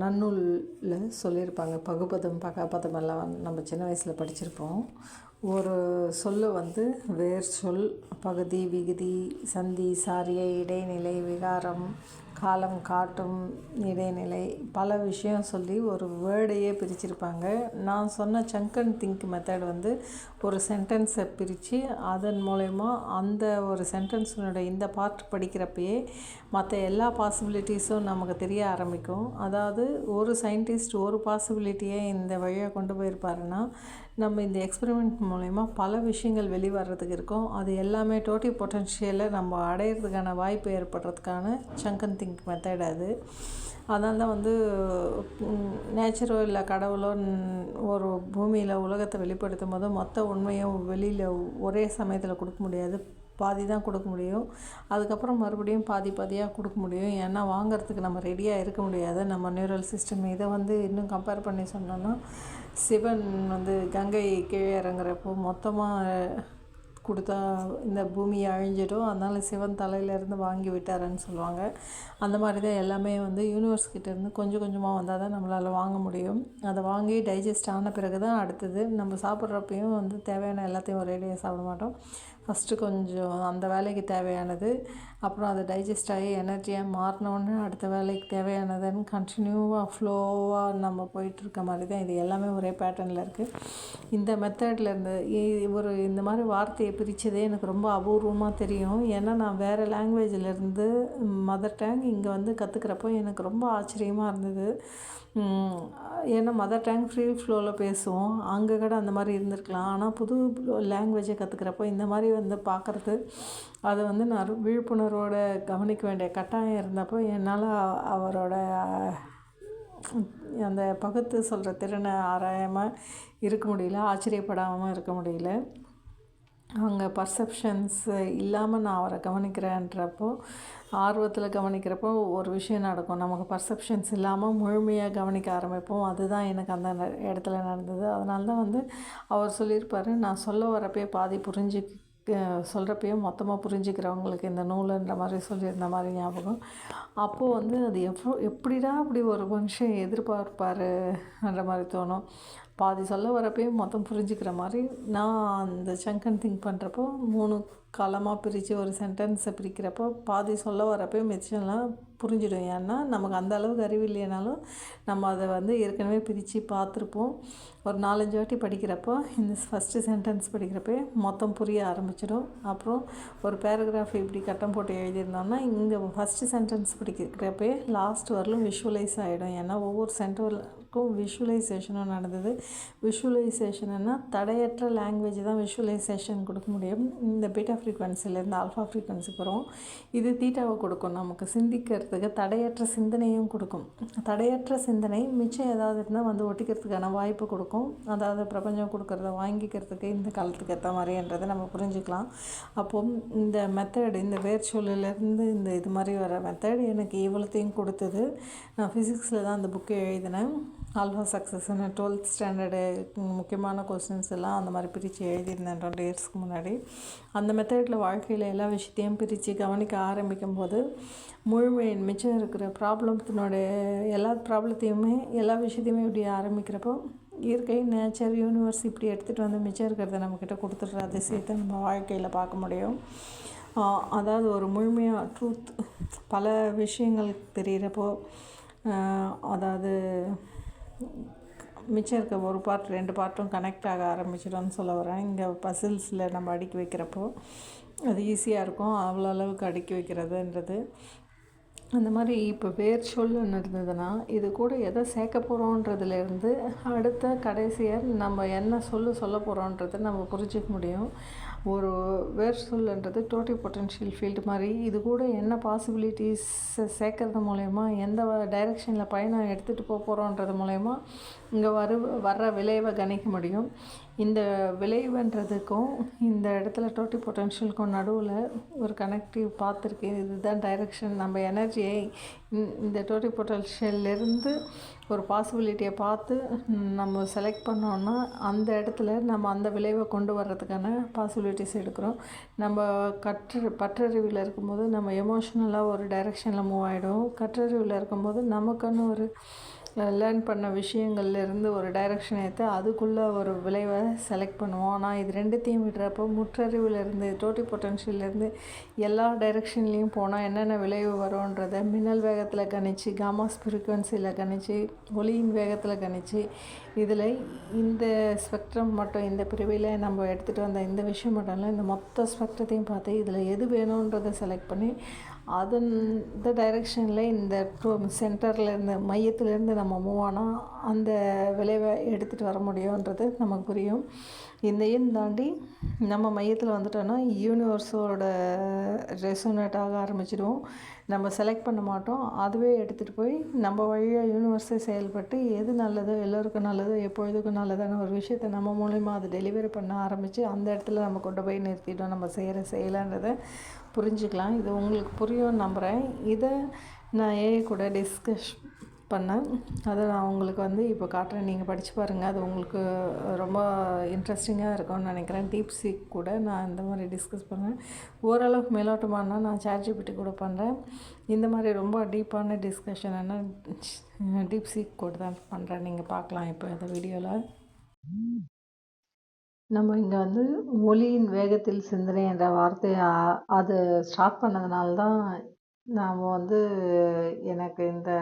நன்னூலில் சொல்லியிருப்பாங்க. பகுபதம் பகாபதம் எல்லாம் நம்ம சின்ன வயசில் படிச்சிருப்போம். ஒரு சொல்லை வந்து வேர் சொல் பகுதி விகுதி சந்தி சாரிய இடைநிலை விகாரம் காலம் காட்டும் இடைநிலை பல விஷயம் சொல்லி ஒரு வேர்டையே பிரிச்சிருப்பாங்க. நான் சொன்ன சங்க் அண்ட் திங்க் மெத்தட் வந்து ஒரு சென்டென்ஸை பிரித்து அதன் மூலயமா அந்த ஒரு சென்டென்ஸினோட இந்த பார்ட் படிக்கிறப்பயே மற்ற எல்லா பாசிபிலிட்டிஸும் நமக்கு தெரிய ஆரம்பிக்கும். அதாவது ஒரு சயின்டிஸ்ட் ஒரு பாசிபிலிட்டியை இந்த வழியாக கொண்டு போயிருப்பாருன்னா நம்ம இந்த எக்ஸ்பெரிமெண்ட் மூலயமா பல விஷயங்கள் வெளிவரதுக்கு இருக்கும். அது எல்லாமே டோட்டி பொட்டன்ஷியலை நம்ம அடையிறதுக்கான வாய்ப்பு ஏற்படுறதுக்கான சங்க் அண்ட் திங்க் மெத்தட் அது. அதனால தான் வந்து நேச்சரோ இல்லை கடவுளோ ஒரு பூமியில் உலகத்தை வெளிப்படுத்தும் போது மொத்த உண்மையும் வெளியில் ஒரே சமயத்தில் கொடுக்க முடியாது. பாதி தான் கொடுக்க முடியும். அதுக்கப்புறம் மறுபடியும் பாதி பாதியாக கொடுக்க முடியும். ஏன்னா வாங்குறதுக்கு நம்ம ரெடியாக இருக்க முடியாது. நம்ம நியூரல் சிஸ்டம் இதை வந்து இன்னும் கம்பேர் பண்ணி சொன்னோன்னா சிவன் வந்து கங்கை கீழே இறங்குறப்போ மொத்தமாக கொடுத்தா இந்த பூமி அழிஞ்சிடும். அதனால் சிவன் தலையிலேருந்து வாங்கி விட்டாருன்னு சொல்லுவாங்க. அந்த மாதிரி தான் எல்லாமே வந்து யூனிவர்ஸ் கிட்டேருந்து கொஞ்சம் கொஞ்சமாக வந்தால் தான் நம்மளால் வாங்க முடியும். அதை வாங்கி டைஜஸ்ட் ஆன பிறகு தான் அடுத்தது நம்ம சாப்பிட்றப்பையும் வந்து தேவையான எல்லாத்தையும் ஒரேடியாக சாப்பிட மாட்டோம். ஃபஸ்ட்டு கொஞ்சம் அந்த வேலைக்கு தேவையானது. அப்புறம் அது டைஜஸ்ட் ஆகி எனர்ஜியாக மாறினோன்னு அடுத்த வேலைக்கு தேவையானதுன்னு கண்டினியூவாக ஃப்ளோவாக நம்ம போயிட்டுருக்க மாதிரி தான் இது எல்லாமே ஒரே பேட்டர்னில் இருக்குது இந்த மெத்தடில் இருந்து ஒரு இந்த மாதிரி வார்த்தையை பிரித்ததே எனக்கு ரொம்ப அபூர்வமாக தெரியும். ஏன்னா நான் வேறு லாங்குவேஜிலேருந்து மதர் டேங் இங்கே வந்து கற்றுக்கிறப்போ எனக்கு ரொம்ப ஆச்சரியமாக இருந்தது. ஏன்னா மதர் டங் ஃப்ரீ ஃப்ளோவில் பேசுவோம். அங்கே கூட அந்த மாதிரி இருந்திருக்கலாம். ஆனால் புது லாங்குவேஜை கற்றுக்கிறப்போ இந்த மாதிரி வந்து பார்க்குறது அதை வந்து நான் விழிப்புணர்வோடு கவனிக்க வேண்டிய கட்டாயம் இருந்தப்போ என்னால் அவரோட அந்த பகுத்து சொல்கிற திறனை ஆராயாமல் இருக்க முடியல ஆச்சரியப்படாமல் இருக்க முடியல. அவங்க பர்செப்ஷன்ஸ் இல்லாமல் நான் அவரை கவனிக்கிறேன்றப்போ ஆர்வத்தில் கவனிக்கிறப்போ ஒரு விஷயம் நடக்கும். நமக்கு பர்செப்ஷன்ஸ் இல்லாமல் முழுமையாக கவனிக்க ஆரம்பிப்போம். அதுதான் எனக்கு அந்த இடத்துல நடந்தது. அதனால தான் வந்து அவர் சொல்லியிருப்பார் நான் சொல்ல வரப்பே பாதி புரிஞ்சு சொல்கிறப்பையும் மொத்தமாக புரிஞ்சுக்கிறவங்களுக்கு இந்த நூலுன்ற மாதிரி சொல்லியிருந்த மாதிரி ஞாபகம். அப்போது வந்து அது எவ்வளோ எப்படிடா அப்படி ஒரு மனுஷன் எதிர்பார்ப்பாருன்ற மாதிரி தோணும். பாதி சொல்ல வரப்பையும் மொத்தம் புரிஞ்சுக்கிற மாதிரி நான் அந்த சங்கன் திங்க் பண்ணுறப்போ மூணு காலமாக பிரித்து ஒரு சென்டென்ஸை பிரிக்கிறப்போ பாதி சொல்ல வரப்போ மிச்சம்லாம் புரிஞ்சிடும். ஏன்னா நமக்கு அந்த அளவுக்கு அறிவு இல்லைனாலும் நம்ம அதை வந்து ஏற்கனவே பிரித்து பார்த்துருப்போம். ஒரு நாலஞ்சு வாட்டி படிக்கிறப்போ இந்த ஃபஸ்ட்டு சென்டென்ஸ் படிக்கிறப்பே மொத்தம் புரிய ஆரம்பிச்சிடும். அப்புறம் ஒரு பேராகிராஃப் இப்படி கட்டம் போட்டு எழுதியிருந்தோம்னா இங்கே ஃபஸ்ட்டு சென்டென்ஸ் படிக்கிறப்பே லாஸ்ட் வரலும் விஷுவலைஸ் ஆகிடும் ஏன்னா ஒவ்வொரு சென்டருக்கும் விஷுவலைசேஷனும் நடந்தது. விஷுவலைசேஷன்னா தடையற்ற லாங்குவேஜ் தான் விஷுவலைசேஷன் கொடுக்க முடியும். இந்த பீட்டா ஃப்ரீக்வன்சிலேருந்து ஆல்ஃபா ஃப்ரீக்வன்சிக்கு வரும். இது தீட்டாவை கொடுக்கும். நமக்கு சிந்திக்கிறதுக்கு தடையற்ற சிந்தனையும் கொடுக்கும். தடையற்ற சிந்தனை மிச்சம் ஏதாவது இருந்தால் வந்து ஒட்டிக்கிறதுக்கான வாய்ப்பு கொடுக்கும். அதாவது பிரபஞ்சம் கொடுக்குறத வாங்கிக்கிறதுக்கு இந்த காலத்துக்கு ஏற்ற மாதிரின்றதை நம்ம புரிஞ்சுக்கலாம். அப்போ இந்த மெத்தட் இந்த வேர் சொல்லிலேருந்து இந்த இது மாதிரி வர மெத்தட் எனக்கு இவ்வளோத்தையும் கொடுத்தது. நான் ஃபிசிக்ஸில் தான் அந்த புக்கை எழுதினேன். ஆல்ஃபா சக்ஸஸ்ன்னு டுவெல்த் ஸ்டாண்டர்டு முக்கியமான கொஸ்டின்ஸ் எல்லாம் அந்த மாதிரி பிரித்து எழுதியிருந்தேன் ரெண்டு இயர்ஸ்க்கு முன்னாடி. அந்த மெத்தடில் வாழ்க்கையில் எல்லா விஷயத்தையும் பிரித்து கவனிக்க ஆரம்பிக்கும் போது முழுமையின் மிச்சம் இருக்கிற ப்ராப்ளத்தினுடைய எல்லா ப்ராப்ளத்தையுமே எல்லா விஷயத்தையுமே இப்படி ஆரம்பிக்கிறப்போ இயற்கை நேச்சர் யூனிவர்ஸ் இப்படி எடுத்துகிட்டு வந்து மிச்சம் இருக்கிறத நம்மக்கிட்ட கொடுத்துட்ற அதிசயத்தை நம்ம வாழ்க்கையில் பார்க்க முடியும். அதாவது ஒரு முழுமையாக ட்ரூத் பல விஷயங்கள் தெரிகிறப்போ அதாவது மிச்சம் இருக்க ஒரு பார்ட் ரெண்டு பார்ட்டும் கனெக்ட் ஆக ஆரம்பிச்சிடும்னு சொல்ல வரேன். இங்கே பசில்ஸில் நம்ம அடுக்கி வைக்கிறப்போ அது ஈஸியாக இருக்கும். அவ்வளோ அளவுக்கு அடுக்கி வைக்கிறதுன்றது. அந்த மாதிரி இப்போ வேர் சொல்லுன்னு இருந்ததுன்னா இது கூட எதை சேர்க்க போகிறோன்றதுலேருந்து அடுத்த கடைசியாக நம்ம என்ன சொல்லு சொல்ல போகிறோன்றதை நம்ம புரிஞ்சிக்க முடியும். ஒரு வேர் சொல்லுன்றது டோட்டி பொட்டன்ஷியல் ஃபீல்டு மாதிரி இது கூட என்ன பாசிபிலிட்டிஸ் சேர்க்கறது மூலயமா எந்த டைரெக்ஷனில் பயணம் எடுத்துகிட்டு போக போகிறோன்றது மூலயமா இங்கே வரு வர்ற விளைவை கணிக்க முடியும். இந்த விளைவுன்றதுக்கும் இந்த இடத்துல டோட்டி பொட்டென்ஷியலுக்கும் நடுவில் ஒரு கனெக்டிவ் பார்த்துருக்கேன் இதுதான் டைரெக்ஷன் நம்ம எனர்ஜியை இந்த டோட்டி பொட்டென்ஷியல்லேருந்து ஒரு பாசிபிலிட்டியை பார்த்து நம்ம செலக்ட் பண்ணோன்னா அந்த இடத்துல நம்ம அந்த விளைவை கொண்டு வர்றதுக்கான பாசிபிலிட்டிஸ் எடுக்கிறோம். நம்ம கற்று பற்றறிவில் இருக்கும்போது நம்ம எமோஷ்னலாக ஒரு டைரெக்ஷனில் மூவ் ஆகிடும் கற்றறிவில் இருக்கும்போது நமக்குன்னு ஒரு லேர்ன் பண்ண விஷயங்கள்லேருந்து ஒரு டைரக்ஷன் எடுத்து அதுக்குள்ளே ஒரு விளைவை செலக்ட் பண்ணுவோம். ஆனால் இது ரெண்டுத்தையும் விடுறப்போ முற்றறிவுலேருந்து டோட்டி பொட்டன்ஷியல்லேருந்து எல்லா டைரெக்ஷன்லேயும் போனால் என்னென்ன விளைவு வரும்ன்றதை மின்னல் வேகத்தில் கணிச்சு காமாஸ் ஃப்ரீக்வன்சியில் கணிச்சு ஒளியின் வேகத்தில் கணிச்சு இதில் இந்த ஸ்பெக்ட்ரம் மட்டும் இந்த பிரிவில் நம்ம எடுத்துகிட்டு வந்த இந்த விஷயம் மட்டும் இல்லை இந்த மொத்த ஸ்பெக்ட்ரத்தையும் பார்த்து இதில் எது வேணுன்றதை செலக்ட் பண்ணி அது இந்த டைரெக்ஷனில் இந்த டூ சென்டர்லேருந்து மையத்துலேருந்து நம்ம மூவ் ஆனால் அந்த விளைவை எடுத்துகிட்டு வர முடியுன்றது நமக்கு புரியும். இதையும் தாண்டி நம்ம மையத்தில் வந்துட்டோன்னா யூனிவர்ஸோட ரெசோனேட் ஆக ஆரம்பிச்சிடுவோம் நம்ம செலக்ட் பண்ண மாட்டோம். அதுவே எடுத்துகிட்டு போய் நம்ம வழியாக யூனிவர்ஸே செயல்பட்டு எது நல்லதோ எல்லோருக்கும் நல்லதோ எப்பொழுதுக்கும் நல்லதான ஒரு விஷயத்தை நம்ம மூலிமா அதை டெலிவரி பண்ண ஆரம்பித்து அந்த இடத்துல நம்ம கொண்டு போய் நிறுத்திட்டோம். நம்ம செய்கிற செயலான்றதை புரிஞ்சுக்கலாம். இது உங்களுக்கு புரியும்னு நம்புகிறேன் இதை நான் ஏ கூட டிஸ்கஷ் பண்ணேன். அதை நான் உங்களுக்கு வந்து இப்போ காட்டுறேன். நீங்கள் படித்து பாருங்கள் அது உங்களுக்கு ரொம்ப இன்ட்ரெஸ்டிங்காக இருக்கும்னு நினைக்கிறேன். டீப் சீக் கூட நான் இந்த மாதிரி டிஸ்கஸ் பண்ணேன். ஓரளவுக்கு மேலோட்டமானால் நான் சார்ஜிபிட்டி கூட பண்ணுறேன் இந்த மாதிரி ரொம்ப டீப்பான டிஸ்கஷன் என்ன டீப் சீக் கூட தான் பண்ணுறேன் நீங்கள் பார்க்கலாம் இப்போ இந்த வீடியோவில் நம்ம இங்கே வந்து ஒளியின் வேகத்தில் சிந்தனை என்ற வார்த்தையை அது ஸ்டார்ட் பண்ணதுனால தான் நாம் வந்து எனக்கு இந்த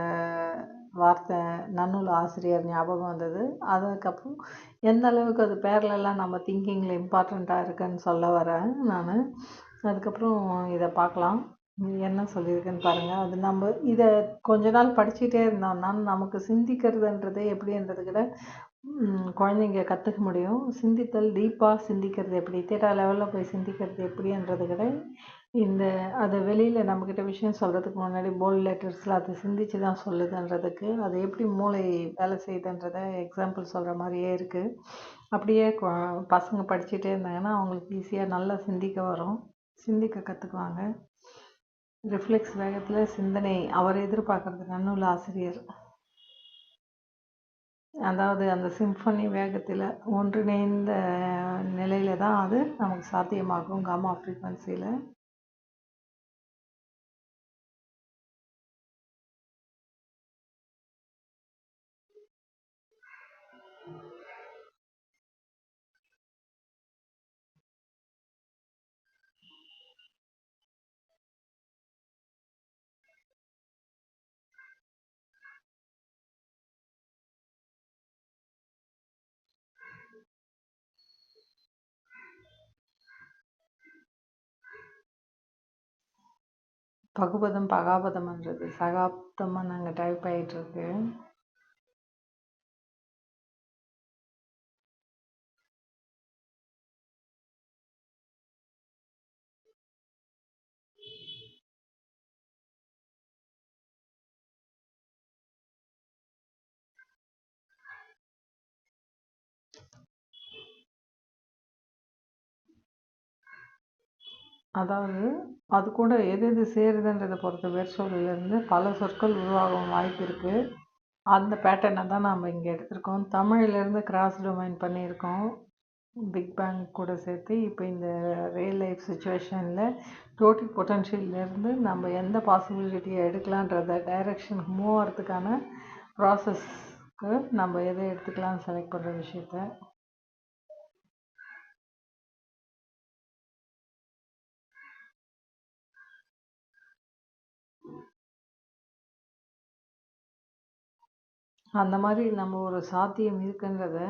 வார்த்தை நன்னூல் ஆசிரியர் ஞாபகம் வந்தது. அதுக்கப்புறம் எந்த அளவுக்கு அது பேரலெல்லாம் நம்ம திங்கிங்கில் இம்பார்ட்டண்ட்டாக இருக்குன்னு சொல்ல வரேன் நான். அதுக்கப்புறம் இதை பார்க்கலாம். என்ன சொல்லியிருக்குன்னு பாருங்கள் அது நம்ம இதை கொஞ்ச நாள் படிச்சுட்டே இருந்தோம்னா நமக்கு சிந்திக்கிறதுன்றது எப்படின்றது கூட குழந்தைங்க கற்றுக்க முடியும். சிந்தித்தல் டீப்பாக சிந்திக்கிறது எப்படி? தேட்டா லெவலில் போய் சிந்திக்கிறது எப்படின்றது கூட இந்த அதை வெளியில் நம்மக்கிட்ட விஷயம் சொல்கிறதுக்கு முன்னாடி போல்ட் லெட்டர்ஸில் அதை சிந்தித்து தான் சொல்லுதுன்றதுக்கு அது எப்படி மூளை வேலை செய்யுதுன்றத எக்ஸாம்பிள் சொல்கிற மாதிரியே இருக்குது அப்படியே பசங்க படிச்சுட்டே இருந்தாங்கன்னா அவங்களுக்கு ஈஸியாக நல்லா சிந்திக்க வரும். சிந்திக்க கற்றுக்குவாங்க ரிஃப்ளெக்ஸ் வேகத்தில் சிந்தனை அவர் எதிர்பார்க்குறது நன்னூல் ஆசிரியர். அதாவது அந்த சிம்ஃபனி வேகத்தில் ஒன்றிணைந்த நிலையில் தான் அது நமக்கு சாத்தியமாகும் காமா ஃப்ரீக்வன்சியில் பகுபதம் பகாபதம்ன்றது சகாப்தமாக நாங்கள் டைப் ஆகிட்டுருக்கு அதாவது அது கூட எது எது சேருதுன்றதை பொறுத்த வேர்ச்சொல்லிலேருந்து பல சொற்கள் உருவாகும் வாய்ப்பு இருக்குது அந்த பேட்டர்னை தான் நாம் இங்கே எடுத்திருக்கோம். தமிழ்லேருந்து கிராஸ் டொமைன் பண்ணியிருக்கோம். பிக் பேங் கூட சேர்த்து இப்போ இந்த ரியல் லைஃப் சுச்சுவேஷனில் டோட்டல் பொட்டன்ஷியல்லேருந்து நம்ம எந்த பாசிபிலிட்டியை எடுக்கலான்றத டைரெக்ஷனுக்கு மூவ் ஆகிறதுக்கான ப்ராசஸ்க்கு நம்ம எதை எடுத்துக்கலாம்னு செலக்ட் பண்ணுற விஷயத்த அந்த மாதிரி நம்ம ஒரு சாத்தியம் இருக்குங்கிறத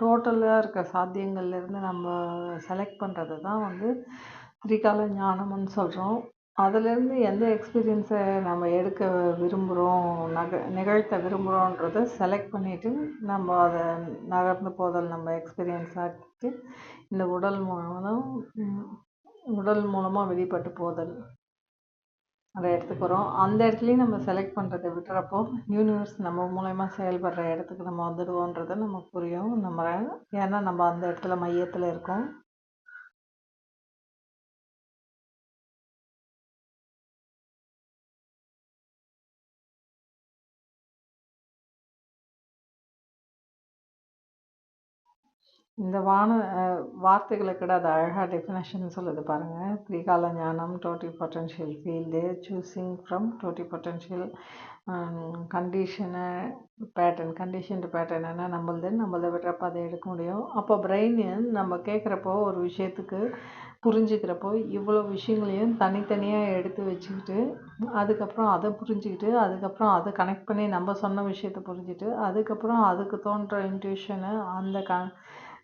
டோட்டலாக இருக்க சாத்தியங்கள்லேருந்து நம்ம செலக்ட் பண்ணுறது தான் வந்து திரிகால ஞானம்னு சொல்கிறோம் அதுலேருந்து எந்த எக்ஸ்பீரியன்ஸை நம்ம எடுக்க விரும்புகிறோம் நக நிகழ்த்த விரும்புகிறோன்றத செலக்ட் பண்ணிவிட்டு நம்ம அதை நகர்ந்து போதல் நம்ம எக்ஸ்பீரியன்ஸ் ஆக்கிட்டு இந்த உடல் மூலம் உடல் மூலமாக வெளிப்பட்டு போதல். அந்த இடத்துக்கு அந்த இடத்துலையும் நம்ம செலக்ட் பண்ணுறதை விட்டுறப்போ யூனிவர்ஸ் நம்ம மூலயமா செயல்படுற இடத்துக்கு நம்ம வந்துடுவோன்றது நமக்கு புரியும். நம்ம ஏன்னா நம்ம அந்த இடத்துல மையத்தில் இருக்கோம். இந்த வான வார்த்தைகளை கூட அது அழகாக டெஃபினேஷன் சொல்லுது பாருங்கள் திரிகால ஞானம் total potential field choosing from total potential கண்டிஷனை பேட்டர்ன் கண்டிஷன்டு பேட்டர்ன் என்ன நம்மளது நம்மளதை விடுறப்ப அதை எடுக்க முடியும். அப்போ பிரெயின் நம்ம கேட்குறப்போ ஒரு விஷயத்துக்கு புரிஞ்சுக்கிறப்போ இவ்வளோ விஷயங்களையும் தனித்தனியாக எடுத்து வச்சுக்கிட்டு அதுக்கப்புறம் அதை புரிஞ்சுக்கிட்டு அதுக்கப்புறம் அதை கனெக்ட் பண்ணி நம்ம சொன்ன விஷயத்தை புரிஞ்சுட்டு அதுக்கப்புறம் அதுக்கு தோன்ற இன்ட்யூஷனை அந்த க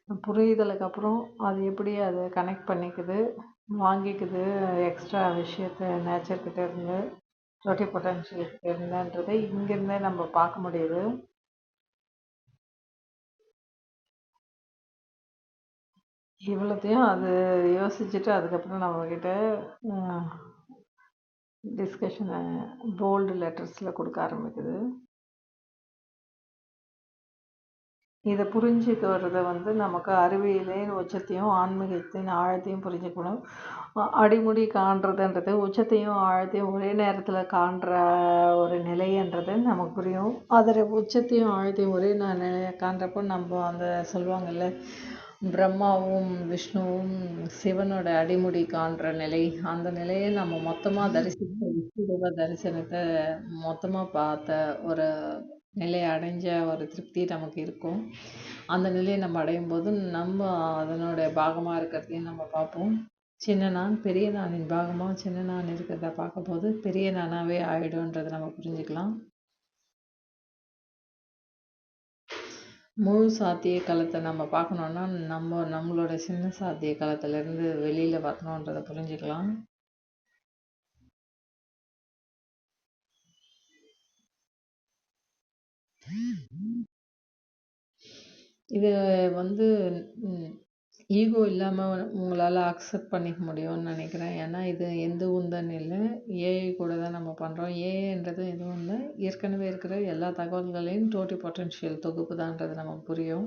புரிதலுக்கு அப்புறம் அது எப்படி அதை கனெக்ட் பண்ணிக்குது வாங்கிக்குது எக்ஸ்ட்ரா விஷயத்தை நேச்சர்கிட்ட இருந்து ரொட்டி பொட்டன்ஷியல்கிட்ட இருந்துன்றதை இங்கேருந்தே நம்ம பார்க்க முடியுது. இவ்வளோத்தையும் அது யோசிச்சுட்டு அதுக்கப்புறம் நம்மக்கிட்ட டிஸ்கஷனை போல்டு லெட்டர்ஸில் கொடுக்க ஆரம்பிக்குது. இதை புரிஞ்சுக்கிறத வந்து நமக்கு அறிவியலின் உச்சத்தையும் ஆன்மீகத்தின் ஆழத்தையும் புரிஞ்சுக்கணும். அடிமுடி காண்றதுன்றது உச்சத்தையும் ஆழத்தையும் ஒரே நேரத்தில் காண்ற ஒரு நிலைன்றது நமக்கு புரியும். அதில் உச்சத்தையும் ஆழத்தையும் ஒரே நிலையை காண்றப்போ நம்ம அந்த சொல்லுவாங்கள்ல பிரம்மாவும் விஷ்ணுவும் சிவனோட அடிமுடி காண்ற நிலை அந்த நிலையை நம்ம மொத்தமாக தரிசித்த விஷ்ணுதேவ தரிசனத்தை மொத்தமாக பார்த்த ஒரு நிலையை அடைஞ்ச ஒரு திருப்தி நமக்கு இருக்கும். அந்த நிலையை நம்ம அடையும் போது நம்ம அதனுடைய பாகமாக இருக்கிறதையும் நம்ம பார்ப்போம். சின்ன நான் பெரிய நானின் பாகமாக சின்ன நான் இருக்கிறத பார்க்கும்போது பெரிய நானாகவே ஆயிடும்ன்றதை நம்ம புரிஞ்சுக்கலாம். முழு சாத்திய காலத்தை நம்ம பார்க்கணுன்னா நம்ம நம்மளோட சின்ன சாத்திய காலத்துலேருந்து வெளியில் வரணுன்றதை புரிஞ்சுக்கலாம். இது வந்து ஈகோ இல்லாமல் உங்களால் அக்செப்ட் பண்ணிக்க முடியும்னு நினைக்கிறேன். ஏன்னா இது எந்த உந்தன் இல்லை. ஏஐ கூட தான் நம்ம பண்ணுறோம் ஏஐன்றது எதுவும் இல்லை ஏற்கனவே இருக்கிற எல்லா தகவல்களையும் டோட்டி பொட்டன்ஷியல் தொகுப்பு தான்றது நமக்கு புரியும்.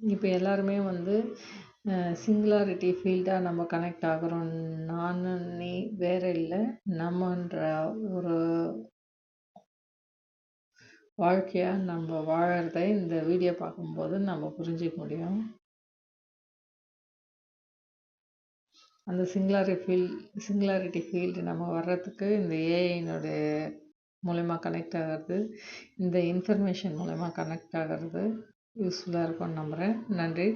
இப்போ எல்லாருமே வந்து சிங்குலாரிட்டி ஃபீல்டாக நம்ம கனெக்ட் ஆகிறோம். நான் நீ வேறு இல்லை. நம்மன்ற ஒரு வாழ்க்கையாக நம்ம வாழறத இந்த வீடியோ பார்க்கும்போது நம்ம புரிஞ்சிக்க முடியும். அந்த சிங்குலாரி ஃபீல் சிங்குலாரிட்டி ஃபீல்டு நம்ம வர்றதுக்கு இந்த ஏஐனுடைய மூலயமா கனெக்ட் ஆகிறது இந்த இன்ஃபர்மேஷன் மூலயமா கனெக்ட் ஆகிறது யூஸ்ஃபுல்லாக இருக்கும்னு நம்புகிறேன் நன்றி.